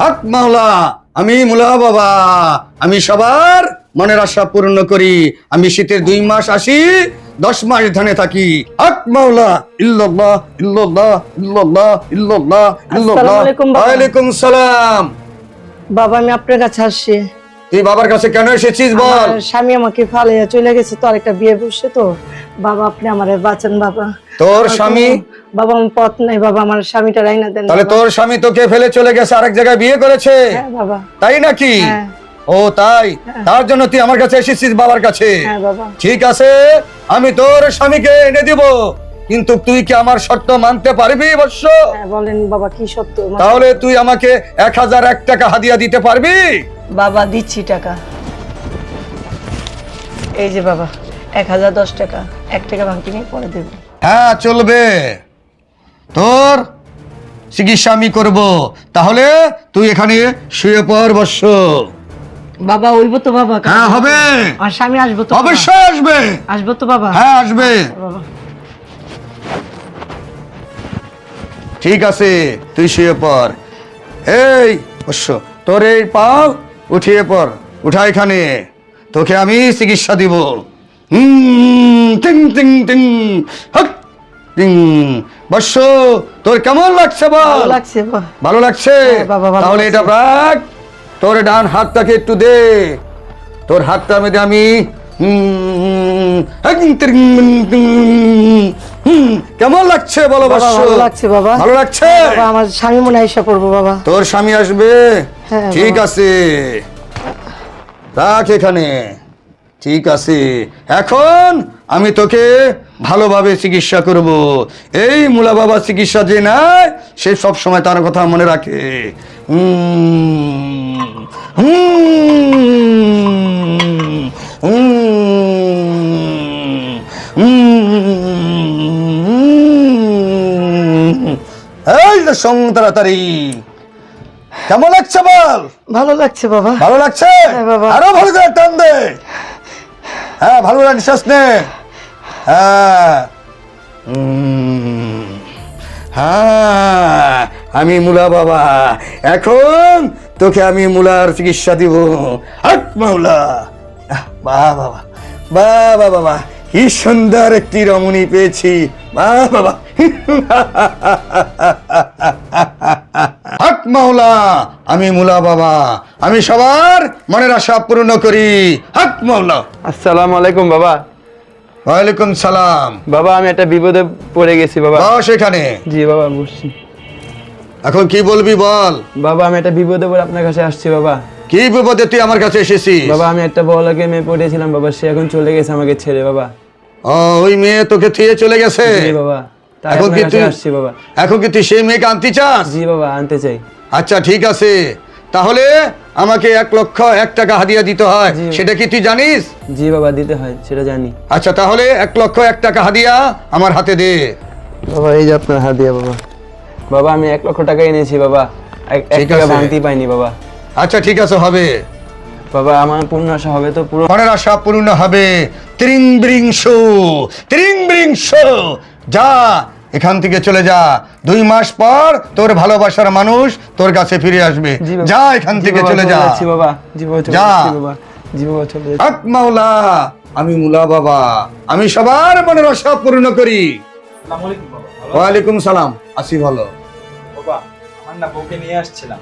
হক মাওলা আমি মুলা বাবা আমি সবার মনের আশা পূর্ণ করি। আমি শীতের দুই মাস আসি দশ মাস ধানে থাকি। হক মাওলা ইল্লাল্লাহ ইল্লাল্লাহ ইল্লাল্লাহ ইল্লাল্লাহ ইল্লাল্লাহ। ওয়া আলাইকুম। সালাম। বাবা আমি আপনার কাছে আসছি। তুই বাবার কাছে কেন এসেছিস বল? স্বামী আমাকে ফালাইয়া চলে গেছে তো আরেকটা বিয়ে বসছে তো। বাবা আপনি আমারে বাঁচান বাবা। তোর স্বামী? বাবা আমার পথ নাই বাবা আমার স্বামীটা রাইনা দেন তাহলে তোর স্বামী তোকে ফেলে চলে গেছে আরেক জায়গায় বিয়ে করেছে? হ্যাঁ বাবা। তাই নাকি? হ্যাঁ। ও তাই? তার জন্য তুই আমার কাছে এসেছিস বাবার কাছে? হ্যাঁ ঠিক আছে আমি তোর স্বামীকে এনে দিব। কিন্তু তুই কি আমার শর্ত মানতে পারবি হ্যাঁ বলেন বাবা কি সত্য তাহলে তুই আমাকে এক হাজার এক টাকা হাদিয়া দিতে পারবি? বাবা দিচ্ছি টাকা। এই যে বাবা এক হাজার দশ টাকা। এক টাকা ভাঙতি নিয়ে পরে দেবো। হ্যাঁ চলবে। তোর চিকিৎসা আমি করব। তাহলে তুই এখানে শুয়ে পর বস। বাবা ওইব তো বাবা। হ্যাঁ হবে। আর স্বামী আসব তো। অবশ্যই আসবে। আসব তো বাবা। হ্যাঁ আসবে। বাবা। ঠিক আছে তুই শুয়ে পর। এই অবশ্য তোর এই পাও। উঠিয়ে পর উঠা এখানে। তোকে আমি চিকিৎসা দিব। হুম, টিং টিং টিং হক, টিং। বৎস তোর কেমন লাগছে বল? লাগছে ভালো লাগছে? হ্যাঁ, তাহলে। এটা রাখ। তোর ডান হাতটাকে একটু দে। তোর হাতটার মধ্যে আমি হুম, হুম, কেমন লাগছে বলো ভালো লাগছে বাবা। ভালো লাগছে? বাবা আমার স্বামী মনে হয় এসে পড়ব বাবা। তোর স্বামী আসবে? হ্যাঁ, ঠিক আছে। রাখ এখানে। ঠিক আছে। এখন আমি তোকে ভালোভাবে চিকিৎসা করব। এই মুলা বাবা চিকিৎসা যে নাই সে সব সময় তার কথা মনে রাখে। হুম, হুম, সং তাড়াতাড়ি কেমন লাগছে বল? ভালো লাগছে বাবা। ভালো লাগছে? হ্যাঁ, আরও ভালো করে টান দে। হ্যাঁ ভালো করে নিঃশ্বাস নে। হ্যাঁ। হ্যাঁ আমি মুলা বাবা। এখন তোকে আমি মুলার চিকিৎসা দিব। হাট মাওলা। বাহ বাবা। বাহ বাবা বাহ। কি সুন্দর একটি রমণী পেয়েছি। বাহ বাবা হক মাওলা আমি মুলা বাবা। আমি সবার মনের আশা পূর্ণ করি। হক মাওলা। আসসালামু আলাইকুম বাবা। ওয়ালাইকুম সালাম। বাবা আমি একটা বিপদে পড়ে গেছি বাবা। বস এখানে জি বাবা বসছি। এখন কি বলবি বল? বাবা আমি একটা বিপদে পড়ে আপনার কাছে আসছি বাবা। কি বিপদে তুই আমার কাছে এসেছিস? বাবা আমি একটা বড়লোকে মেয়ে পড়েছিলাম বাবা সে এখন চলে গেছে আমাকে ছেড়ে বাবা। ওই মেয়ে তোকে থিয়ে চলে গেছে। বাবা এখন কি তুই আসছি বাবা। এখন কি তুই সেই মেয়েকে আনতে চাস? জি বাবা আনতে চাই। আচ্ছা ঠিক আছে। তাহলে আমাকে এক লক্ষ এক টাকা হাদিয়া দিতে হয়। সেটা কি তুই জানিস? জি বাবা দিতে হয় সেটা জানি। আচ্ছা তাহলে এক লক্ষ এক টাকা হাদিয়া আমার হাতে দে। বাবা এই যে আপনার হাত দিয়া বাবা। বাবা আমি এক লক্ষ টাকা এনেছি বাবা। এক- টাকা আছে। ভাঙতেই পাইনি বাবা। আচ্ছা ঠিক আছে হবে। বাবা আমার পূর্ণ আশা হবে তো পুরো মনের আশা পূর্ণ হবে। ত্রিং ব্রিং শো ত্রিং ব্রিং শো যা এখান থেকে চলে যা। দুই মাস পর তোর ভালোবাসার মানুষ তোর কাছে ফিরে আসবে। যা এখান থেকে চলে যা। বাবা। জি বাবা চলে যা। হক মাওলা আমি মুলা বাবা। আমি সবার মনের আশা পূর্ণ করি। ওয়ালাইকুম সালাম। আসি ভালো। বাবা আমার না বউকে নিয়ে আসছিলাম।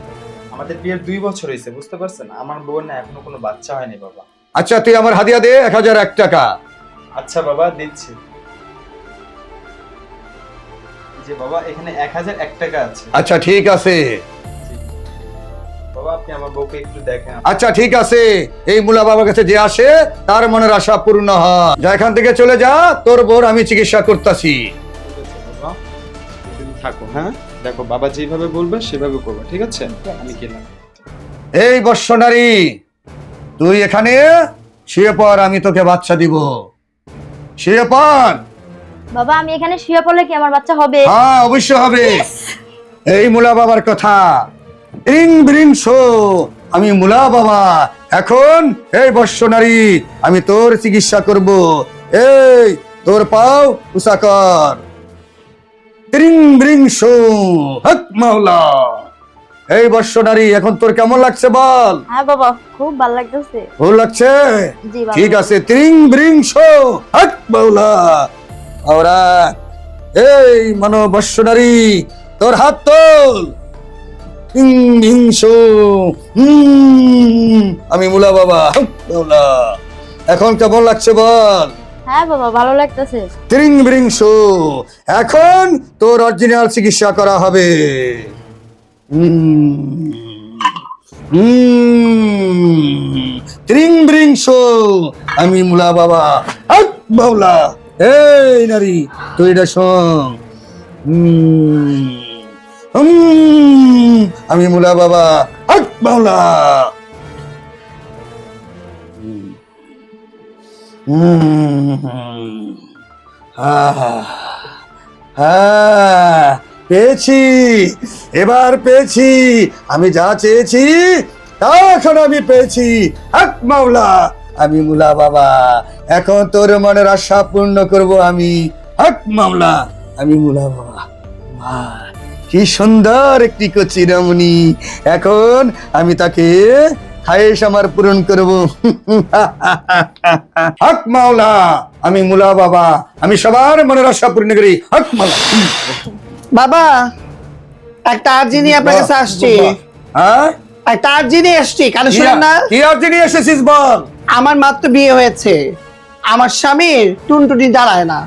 আমাদের বিয়ের দুই বছর হয়েছে বুঝতে পারছেন? আমার বউয়ের না এখনও কোনো বাচ্চা হয়নি বাবা। আচ্ছা তুই আমার হাদিয়া দে এক হাজার এক টাকা। আচ্ছা বাবা দিচ্ছি। যে বাবা এখানে এক হাজার এক টাকা আছে। আচ্ছা ঠিক আছে। বাবা আপনি আমার বউকে একটু দেখেন। আচ্ছা ঠিক আছে। এই মুলা বাবার কাছে যে আসে তার মনের আশা পূর্ণ হয়। যা এখান থেকে চলে যা তোর বোর আমি চিকিৎসা করতেছি। থাকো হ্যাঁ? দেখো বাবা যেভাবে বলবে সেভাবে করবে ঠিক আছে? আমি গেলাম। এই বর্ষ নারী তুই এখানে? শুয়ে পর আমি তোকে বাচ্চা দিব। শুয়ে পর বাবা আমি এখানে শুয়ে পড়লে কি আমার বাচ্চা হবে? হ্যাঁ অবশ্য হবে। এই মুলা বাবার কথা। ইং ব্রিং শো আমি মুলা বাবা। এখন এই বর্ষ নারী আমি তোর চিকিৎসা করব। এই তোর পাও উষা কর ত্রিং ব্রিং শো হক মাওলা। এই বর্ষ নারী এখন তোর কেমন লাগছে বল? হ্যাঁ বাবা খুব ভালো লাগতেছে। ভালো লাগছে? ঠিক আছে ত্রিং ব্রিং শো হাক বাউলা ওরা এই মানো বর্ষ নারী তোর হাত তোল। ত্রিং ব্রিং শো আমি মুলা বাবা বাউলা এখন কেমন লাগছে বল? হ্যাঁ বাবা ভালো লাগতেছে। ত্রিং ব্রিং শো এখন তোর অরিজিনাল চিকিৎসা করা হবে। ত্রিং ব্রিং শো আমি মুলা বাবা হাক বাউলা এই নারী তুই এটা শোন। আমি মুলা বাবা হাক বাউলা হুম। আহা। পেয়েছি এবার পেয়েছি আমি যা চেয়েছি তা এখন আমি পেয়েছি। হক মাওলা আমি মুলা বাবা এখন তোর মনের আশা পূর্ণ করব আমি। হক মাওলা আমি মুলা বাবা। বাহ, কি সুন্দর একটি কচি রমণী। এখন আমি তাকে খায়েশ আমার পূরণ করব। হক মাওলা আমি মুলা বাবা আমি সবার মনের আশা পূর্ণ করি। হক মাওলা। বাবা একটা আর্জি নিয়ে আপনার কাছে আসছি। হ্যাঁ? একটা আর্জি নিয়ে আসছি কানে শুনেন না? কি এসেছিস বল? আমার মাত্র বিয়ে হয়েছে। আমার স্বামীর টুনটুনি দাঁড়ায় না।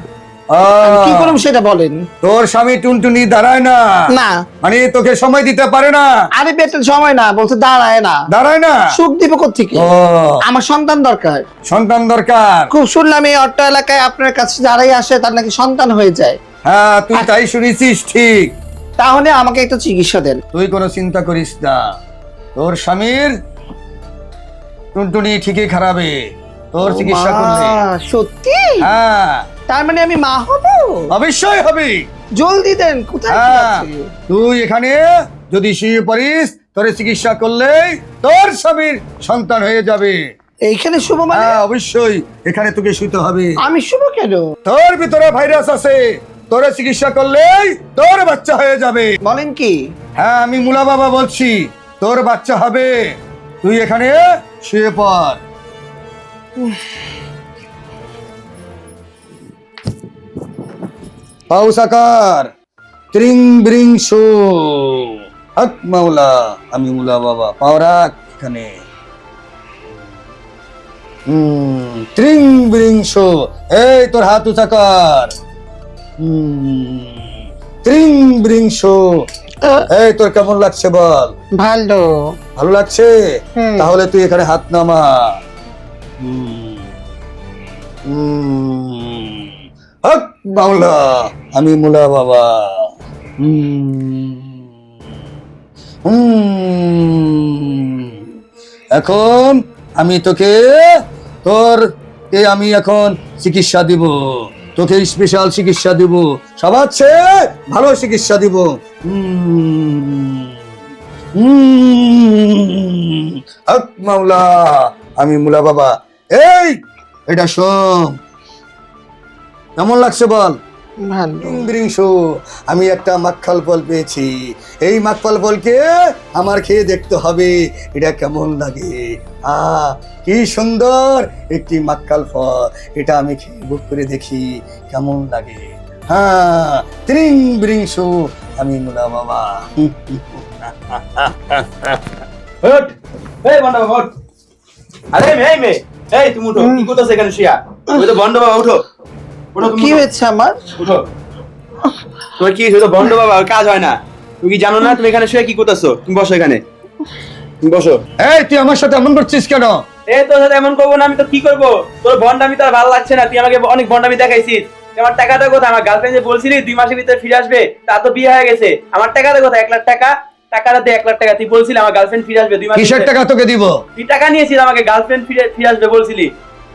কি করুম সেটা বলেন। তোর স্বামী টুনটুনি দাঁড়ায় না? না। মানে তোকে সময় দিতে পারে না? আরে বেটের সময় না বলছে দাঁড়ায় না। দাঁড়ায় না? সুখ দিব থেকে আমার সন্তান দরকার। সন্তান দরকার। খুব শুনলাম এই অট্ট এলাকায় আপনার কাছে যারাই আসে তার নাকি সন্তান হয়ে যায়। হ্যাঁ তুই তাই শুনেছিস ঠিক। তাহলে আমাকে একটু চিকিৎসা দেন। তুই কোনো চিন্তা করিস না। তোর স্বামীর টুনটুনি ঠিকই খারাপে। তোর চিকিৎসা করলে। মা, সত্যি? হ্যাঁ। তার মানে আমি মা হব? অবশ্যই হবে। জলদি দেন কোথায় হ্যাঁ? তুই এখানে যদি শুয়ে পড়িস তোর চিকিৎসা করলেই তোর স্বামীর সন্তান হয়ে যাবে। এইখানে শুভ মানে? হ্যাঁ অবশ্যই। এখানে তোকে শুতে হবে। আমি শুভ কেন? তোর ভিতরে ভাইরাস আছে। তোর চিকিৎসা করলেই তোর বাচ্চা হয়ে যাবে। বলেন কি? হ্যাঁ আমি মুলা বাবা বলছি তোর বাচ্চা হবে। তুই এখানে শুয়ে পড়। পাউসাকার ত্রিং ব্রিং শো। হক মাওলা আমি মুলা বাবা পাওরাক এখানে। হুম ত্রিং ব্রিং শো। এই তোর হাত উঁচা কর। ত্রিং ব্রিং শো এই তোর কেমন লাগছে বল? ভালো। ভালো লাগছে? তাহলে তুই এখানে হাত নামা। হক বাংলা। আমি মুলা বাবা। এখন আমি তোকে তোর আমি এখন চিকিৎসা দিব? তোকে স্পেশাল চিকিৎসা দিব। সবার চেয়ে ভালো চিকিৎসা দিব। মাওলা, আমি মুলা বাবা। এই, এটা শোন। কেমন লাগছে বল? ইন্দ্রিংশ আমি একটা মাখাল ফল পেয়েছি। এই মাখাল ফলকে আমার খেয়ে দেখতে হবে এটা কেমন লাগে? আ কি সুন্দর একটি মাক্কাল ফল এটা আমি খেয়ে বুক করে দেখি কেমন লাগে। হ্যাঁ ত্রিং ব্রিংশ আমি মুলা বাবা ওঠ। এই বন্ড বাবা ওঠ। আরে মে এই মে এই তুমি উঠো। কি করতেছ এখানে শুয়া ওই তো বন্ড বাবা উঠো কি। হয়েছে আমার? তোমার কি হয়েছে? বাবা কাজ হয় না। তুমি কি জানো না? তুমি এখানে শুয়ে কি করতেছো? তুমি বসো এখানে। তুমি বসো। এই তুই আমার সাথে এমন করছিস কেন? এ তোর সাথে এমন করব না আমি তো কি করব? তোর বন্ডামি তো আর ভালো লাগছে না। তুই আমাকে অনেক বন্ডামি দেখাইছিস। আমার টাকাটা কোথায় আমার গার্লফ্রেন্ড যে বলছিলি দুই মাসের ভিতরে ফিরে আসবে তা তো বিয়ে হয়ে গেছে। আমার টাকাটা কোথায় এক লাখ টাকা? টাকাটা দে এক লাখ টাকা। তুই বলছিলি আমার গার্লফ্রেন্ড ফিরে আসবে দুই মাস কিসের টাকা তোকে দিব? তুই টাকা নিয়েছিস আমাকে গার্লফ্রেন্ড ফিরে ফিরে আসবে বলছিলি।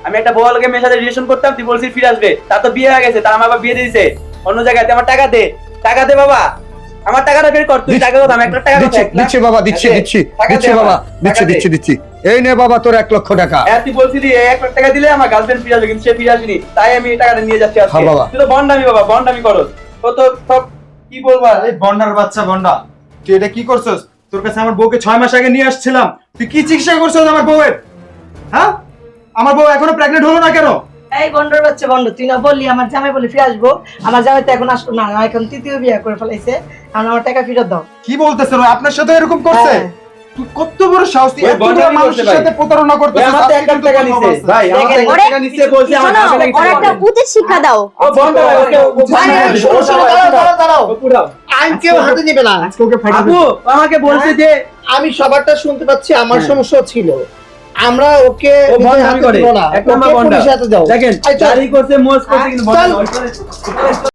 আমি একটা বউ লোকের মেয়ের সাথে রিলেশন করতাম তুই বলছিস ফিরে আসবে। তা তো বিয়ে হয়ে গেছে তার আমার বিয়ে দিয়ে দিছে। অন্য জায়গায় আমার টাকা দে। টাকা দে বাবা। আমার টাকাটা বের কর তুই টাকা কথা এক লাখ টাকা দিচ্ছি? দিচ্ছি বাবা দিচ্ছি দিচ্ছি দিচ্ছি বাবা দিচ্ছি দিচ্ছি দিচ্ছি। এই নে বাবা তোর এক লক্ষ টাকা। হ্যাঁ তুই বলছিলি এই এক লাখ টাকা দিলে আমার গার্লফ্রেন্ড ফিরে আসবে কিন্তু সে ফিরে আসেনি। তাই আমি এই টাকাটা নিয়ে যাচ্ছি আজকে। হ্যাঁ, বাবা। তুই তো বন্ডামি বাবা বন্ডামি করো তো তো সব কি বলব আর? এই বন্ডার বাচ্চা বন্ডা। তুই এটা কি করছস? তোর কাছে আমার বউকে ছয় মাস আগে নিয়ে আসছিলাম। তুই কি চিকিৎসা করছিস আমার বউয়ের? হ্যাঁ? আমার বউ এখনও প্রেগনেন্ট হলো না কেন? এই বন্ডর বাচ্চা বন্ড তুই না বললি আমার জামাই বলে ফিরে আসব। আমার জামাই তো এখন আসলো না এখন তৃতীয় বিয়ে করে ফেলাইছে। এখন আমার টাকা ফেরত দাও। কি বলতেছে আপনার সাথে এরকম করছে? হ্যাঁ। তুই কত বড় সাহস তুই এতগুলো বদনামি মানুষের সাথে প্রতারণা করতেছিস? আমার তো এক লাখ আজকে টাকা নিছে। ভাই আমার তো টাকা নিছে বলছে আমার ওর একটা উচিত শিক্ষা দাও। ও বন্ধ ভাই ওকে শোনো, শোনো, দাঁড়াও, দাঁড়াও, দাঁড়াও। আইন কেউ হাতে নিবে না। আজকে ওকে ফাইটা আপু আমাকে বলছে যে আমি সবারটা শুনতে পাচ্ছি আমার হ্যাঁ। সমস্যা ছিল। আমরা ওকে ও নিজের করে। এক নম্বর দাও। দেখেন চল। জারি করছে মোজ করছে কিন্তু।